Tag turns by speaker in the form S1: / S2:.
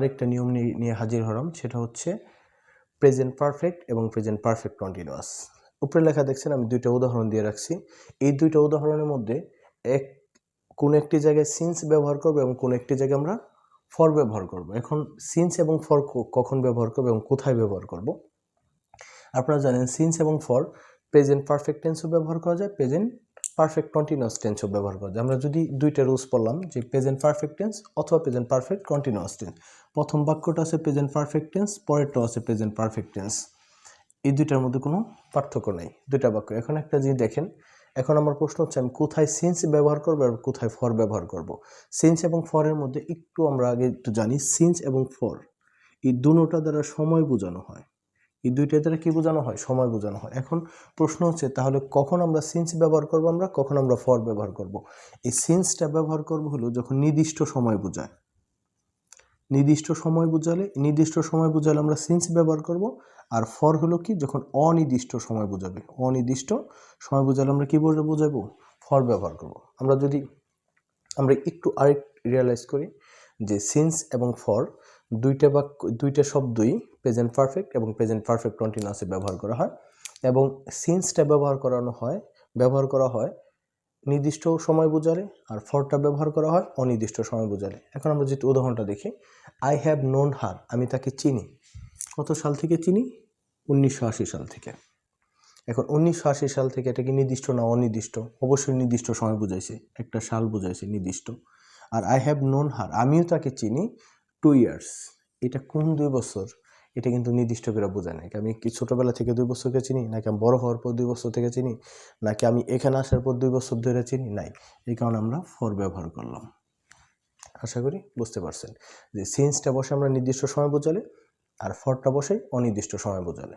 S1: আরেকটা নিয়ম নিয়ে- হাজির হলাম, সেটা হচ্ছে প্রেজেন্ট পারফেক্ট এবং প্রেজেন্ট পারফেক্ট কন্টিনিউয়াস উপরে লেখা দেখছেন, আমি দুইটা উদাহরণ দিয়ে রাখছি। এই দুইটা উদাহরণের মধ্যে এক, কোন একটি জায়গায় সিন্স ব্যবহার করব এবং কোন একটি জায়গায় আমরা ফর ব্যবহার করব। এখন সিন্স এবং ফর কখন ব্যবহার করব এবং কোথায় ব্যবহার করব? আপনারা জানেন সিন্স এবং ফর প্রেজেন্ট পারফেক্ট টেন্সও ব্যবহার করা যায় প্রেজেন্ট পারফেক্ট কন্টিনিউয়াস টেন্সও ব্যবহার করা যায়। আমরা যদি দুইটা রুলস পড়লাম যে প্রেজেন্ট পারফেক্ট টেন্স অথবা প্রেজেন্ট পারফেক্ট কন্টিনিউয়াস টেন্স প্রথম বাক্যটা আছে প্রেজেন্ট পারফেক্ট টেন্স পরেরটা আছে প্রেজেন্ট পারফেক্ট টেন্স এই দুইটার মধ্যে কোনো পার্থক্য নেই, দুইটা বাক্য। এখন একটা জিনিস দেখেন, এখন আমার প্রশ্ন হচ্ছে, আমি কোথায় সিন্স ব্যবহার করব আর কোথায় ফর ব্যবহার করব? সিন্স এবং ফরের মধ্যে একটু আমরা আগে একটু জানি সিন্স এবং ফর এই দুটোটা দ্বারা সময় বোঝানো হয়। এই দুইটা দ্বারা কি বোঝানো হয়? সময় বোঝানো হয়। এখন প্রশ্ন হচ্ছে, তাহলে কখন আমরা সিন্স ব্যবহার করব আমরা? কখন আমরা ফর ব্যবহার করব? এই সিন্সটা ব্যবহার করব হলো যখন নির্দিষ্ট সময় বোঝায়। নির্দিষ্ট সময় বোঝালে, নির্দিষ্ট সময় বোঝালে আমরা সিন্স ব্যবহার করব। আর ফর হলো কি? যখন অনির্দিষ্ট সময় বোঝাবে। অনির্দিষ্ট সময় বোঝালে আমরা কি বোঝা- বোঝাবো? ফর ব্যবহার করব। আমরা যদি, আমরা একটু আরেক রিয়ালাইজ করি যে সিন্স এবং ফর দুইটা বাক্য, দুইটা শব্দই প্রেজেন্ট পারফেক্ট এবং প্রেজেন্ট পারফেক্ট কন্টিনিউয়াসে ব্যবহার করা হয় এবং সিন্সটা ব্যবহার করানো হয়, ব্যবহার করা হয় নির্দিষ্ট সময় বোঝালে আর ফরটা ব্যবহার করা হয় অনির্দিষ্ট সময় বোঝালে। এখন আমরা যদি উদাহরণটা দেখি আই হ্যাভ নোন হার আমি তাকে চিনি। কত সাল থেকে চিনি? উনিশশো আশি সাল থেকে। এখন উনিশশো আশি সাল থেকে এটা কি নির্দিষ্ট না অনির্দিষ্ট? অবশ্যই নির্দিষ্ট সময় বুঝাইছে, একটা সাল বুঝাইছে নির্দিষ্ট। আর আই হ্যাভ নোন হার আমিও তাকে চিনি টু ইয়ার্স এটা কোন দুই বছর? এটা কিন্তু নির্দিষ্ট করে বোঝা নেই। আমি কি ছোটোবেলা থেকে দুই বছরকে চিনি? নাকি আমি বড়ো হওয়ার পর দুই বছর থেকে চিনি? নাকি আমি এখানে আসার পর দুই বছর ধরে চিনি? নাই। এই কারণে আমরা ফর ব্যবহার করলাম। আশা করি বুঝতে পারছেন যে সিন্সটা বসে আমরা নির্দিষ্ট সময় বোঝালে আর ফরটা বসে অনির্দিষ্ট সময় বোঝালে।